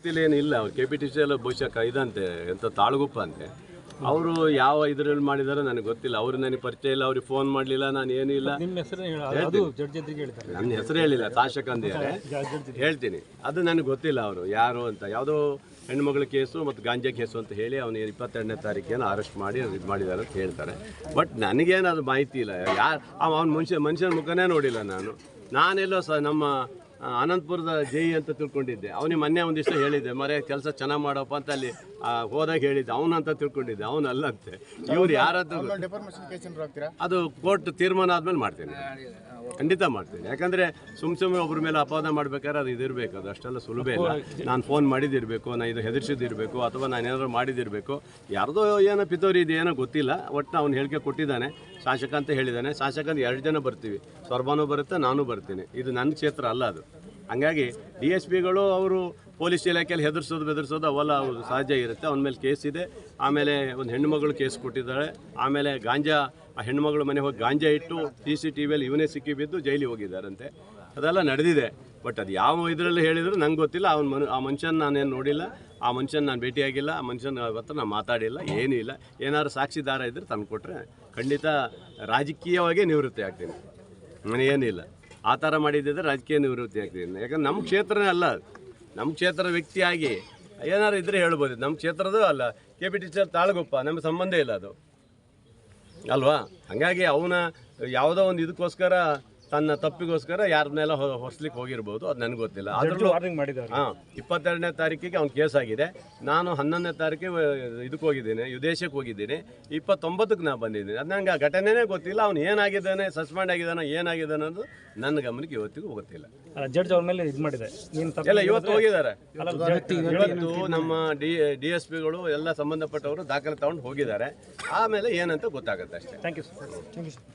ಗೊತ್ತಿಲ್ಲ ಏನಿಲ್ಲ ಅವ್ರು ಕೆ ಪಿ ಟಿ ಸಿ ಎಲ್ಲ ಬಹುಶಃ ಇದಂತೆ ಎಂತ ತಾಳುಗುಪ್ಪ ಅಂತೆ. ಅವರು ಯಾವ ಇದರಲ್ಲಿ ಮಾಡಿದಾರೋ ನನಗೆ ಗೊತ್ತಿಲ್ಲ. ಅವ್ರು ನನಗೆ ಪರಿಚಯ ಇಲ್ಲ ಅವ್ರಿಗೆ ಫೋನ್ ಮಾಡಲಿಲ್ಲ ನಾನು ಏನೂ ಇಲ್ಲ. ನನ್ನ ಹೆಸರು ಹೇಳಿಲ್ಲ ತಾಶಕ್ ಅಂದಿದ್ದಾರೆ ಹೇಳ್ತೀನಿ. ಅದು ನನಗೆ ಗೊತ್ತಿಲ್ಲ ಅವರು ಯಾರು ಅಂತ. ಯಾವುದೋ ಹೆಣ್ಮಗಳ ಕೇಸು ಮತ್ತು ಗಾಂಜಾ ಕೇಸು ಅಂತ ಹೇಳಿ ಅವನು ಇಪ್ಪತ್ತೆರಡನೇ ತಾರೀಕೇನು ಅರೆಸ್ಟ್ ಮಾಡಿ ಇದು ಮಾಡಿದ್ದಾರೆ ಅಂತ ಹೇಳ್ತಾರೆ. ಬಟ್ ನನಗೇನು ಅದು ಮಾಹಿತಿ ಇಲ್ಲ. ಯಾರು ಅವನ ಮನುಷ್ಯ ಮನುಷ್ಯನ ಮುಖನೇ ನೋಡಿಲ್ಲ ನಾನು. ನಾನೆಲ್ಲೋ ಸ ನಮ್ಮ ಅನಂತಪುರದ ಜೈ ಅಂತ ತಿಳ್ಕೊಂಡಿದ್ದೆ. ಅವನಿಗೆ ಮೊನ್ನೆ ಒಂದಿಷ್ಟು ಹೇಳಿದ್ದೆ ಮರೆ ಕೆಲಸ ಚೆನ್ನಾಗಿ ಮಾಡಪ್ಪ ಅಂತ ಅಲ್ಲಿ ಹೋದಾಗ ಹೇಳಿದ್ದೆ. ಅವನಂತ ತಿಳ್ಕೊಂಡಿದ್ದೆ. ಅವನಲ್ಲಂತೆ ಇವ್ರು ಯಾರದ್ದು ಅದು ಕೋರ್ಟ್ ತೀರ್ಮಾನ ಆದ್ಮೇಲೆ ಮಾಡ್ತೀನಿ. ಖಂಡಿತ ಮಾಡ್ತೀನಿ. ಯಾಕಂದ್ರೆ ಸುಮ್ ಸುಮ್ಮನೆ ಒಬ್ಬರ ಮೇಲೆ ಅಪವಾದ ಮಾಡ್ಬೇಕಾದ್ರೆ ಅದು ಇದಿರಬೇಕು. ಅದು ಅಷ್ಟೆಲ್ಲ ಸುಲಭ ಇಲ್ಲ. ನಾನು ಫೋನ್ ಮಾಡಿದಿರಬೇಕು ನಾನು ಇದು ಹೆದರ್ಸಿದಿರಬೇಕು ಅಥವಾ ನಾನು ಏನಾದರೂ ಮಾಡಿದಿರಬೇಕು. ಯಾರ್ದೋ ಏನೋ ಪಿತೋರಿ ಇದೆ ಏನೋ ಗೊತ್ತಿಲ್ಲ. ಒಟ್ಟು ಅವ್ನು ಹೇಳಿಕೆ ಕೊಟ್ಟಿದ್ದಾನೆ. ಶಾಸಕ ಅಂತ ಹೇಳಿದ್ದಾನೆ. ಶಾಸಕ ಅಂತ ಎರಡು ಜನ ಬರ್ತೀವಿ. ಸ್ವರ್ಬಾನು ಬರುತ್ತೆ ನಾನು ಬರ್ತೀನಿ. ಇದು ನನ್ನ ಕ್ಷೇತ್ರ ಅಲ್ಲ ಅದು. ಹಂಗಾಗಿ ಡಿ ಎಸ್ ಪಿಗಳು ಅವರು ಪೊಲೀಸ್ ಇಲಾಖೆಯಲ್ಲಿ ಹೆದರ್ಸೋದು ಬೆದರ್ಸೋದು ಅವೆಲ್ಲ ಅವ್ರು ಸಹಜ ಇರುತ್ತೆ. ಅವನ ಮೇಲೆ ಕೇಸ್ ಇದೆ. ಆಮೇಲೆ ಒಂದು ಹೆಣ್ಣುಮಗಳು ಕೇಸ್ ಕೊಟ್ಟಿದ್ದಾಳೆ ಆಮೇಲೆ ಗಾಂಜಾ, ಆ ಹೆಣ್ಣುಮಗಳು ಮನೆ ಹೋಗಿ ಗಾಂಜಾ ಇಟ್ಟು ಸಿ ಸಿ ಟಿ ವಿಯಲ್ಲಿ ಇವನೇ ಸಿಕ್ಕಿ ಬಿದ್ದು ಜೈಲಿಗೆ ಹೋಗಿದ್ದಾರಂತೆ. ಅದೆಲ್ಲ ನಡೆದಿದೆ. ಬಟ್ ಅದು ಯಾವ ಇದರಲ್ಲಿ ಹೇಳಿದ್ರು ನಂಗೆ ಗೊತ್ತಿಲ್ಲ. ಅವನ ಮನು, ಆ ಮನುಷ್ಯನ ನಾನೇನು ನೋಡಿಲ್ಲ. ಆ ಮನುಷ್ಯನ ನಾನು ಭೇಟಿಯಾಗಿಲ್ಲ. ಆ ಮನುಷ್ಯನ ಹತ್ರ ನಾನು ಮಾತಾಡಿಲ್ಲ. ಏನೂ ಇಲ್ಲ. ಏನಾದ್ರು ಸಾಕ್ಷಿದಾರ ಇದ್ದರೆ ತಂದು ಕೊಟ್ಟರೆ ಖಂಡಿತ ರಾಜಕೀಯವಾಗಿ ನಿವೃತ್ತಿ ಆಗ್ತೀನಿ. ನನಗೇನಿಲ್ಲ ಆ ಥರ ಮಾಡಿದ್ದಿದ್ರೆ ರಾಜಕೀಯ ನಿವೃತ್ತಿ ಆಗ್ತೀನಿ ಯಾಕಂದ್ರೆ ನಮ್ಮ ಕ್ಷೇತ್ರನೇ ಅಲ್ಲ ನಮ್ಮ ಕ್ಷೇತ್ರದ ವ್ಯಕ್ತಿಯಾಗಿ ಏನಾರು ಇದ್ರೆ ಹೇಳ್ಬೋದು. ನಮ್ಮ ಕ್ಷೇತ್ರದೂ ಅಲ್ಲ. ಕೆ ಪಿ ಟಿ ತಾಳ್ಗೊಪ್ಪ, ನಮಗೆ ಸಂಬಂಧ ಇಲ್ಲ ಅದು. ಅಲ್ವಾ? ಹಾಗಾಗಿ ಅವನ ಯಾವುದೋ ಒಂದು ಇದಕ್ಕೋಸ್ಕರ ತನ್ನ ತಪ್ಪಿಗೋಸ್ಕರ ಯಾರ ಮೇಲೆ ಹೊಸ್ಲಿಕ್ಕೆ ಹೋಗಿರ್ಬೋದು ಅದು ನನಗೆ ಗೊತ್ತಿಲ್ಲ. ಅದರಲ್ಲೂ ವಾರ್ನಿಂಗ್ ಮಾಡಿದ್ದಾರೆ. ಹಾಂ ಇಪ್ಪತ್ತೆರಡನೇ ತಾರೀಕಿಗೆ ಅವ್ನು ಕೇಸ್ ಆಗಿದೆ. ನಾನು ಹನ್ನೊಂದನೇ ತಾರೀಕಿಗೆ ಇದಕ್ಕೆ ಹೋಗಿದ್ದೀನಿ ವಿದೇಶಕ್ಕೆ ಹೋಗಿದ್ದೀನಿ. ಇಪ್ಪತ್ತೊಂಬತ್ತಕ್ಕೆ ನಾನು ಬಂದಿದ್ದೀನಿ. ಅದು ನನಗೆ ಆ ಘಟನೆನೇ ಗೊತ್ತಿಲ್ಲ ಅವ್ನು ಏನಾಗಿದ್ದಾನೆ ಸಸ್ಪೆಂಡ್ ಆಗಿದ್ದಾನೋ ಏನಾಗಿದ್ದಾನೆ ಅನ್ನೋದು ನನ್ನ ಗಮನಕ್ಕೆ ಇವತ್ತಿಗೂ ಗೊತ್ತಿಲ್ಲ. ಜಡ್ಜ್ ಅವ್ರ ಮೇಲೆ ಇದು ಮಾಡಿದೆ. ಎಲ್ಲ ಇವತ್ತು ಹೋಗಿದ್ದಾರೆ. ಇವತ್ತು ನಮ್ಮ ಡಿ ಡಿ ಎಸ್ ಪಿಗಳು ಎಲ್ಲ ಸಂಬಂಧಪಟ್ಟವರು ದಾಖಲೆ ತಗೊಂಡು ಹೋಗಿದ್ದಾರೆ. ಆಮೇಲೆ ಏನಂತ ಗೊತ್ತಾಗುತ್ತೆ ಅಷ್ಟೇ. Thank you sir thank you sir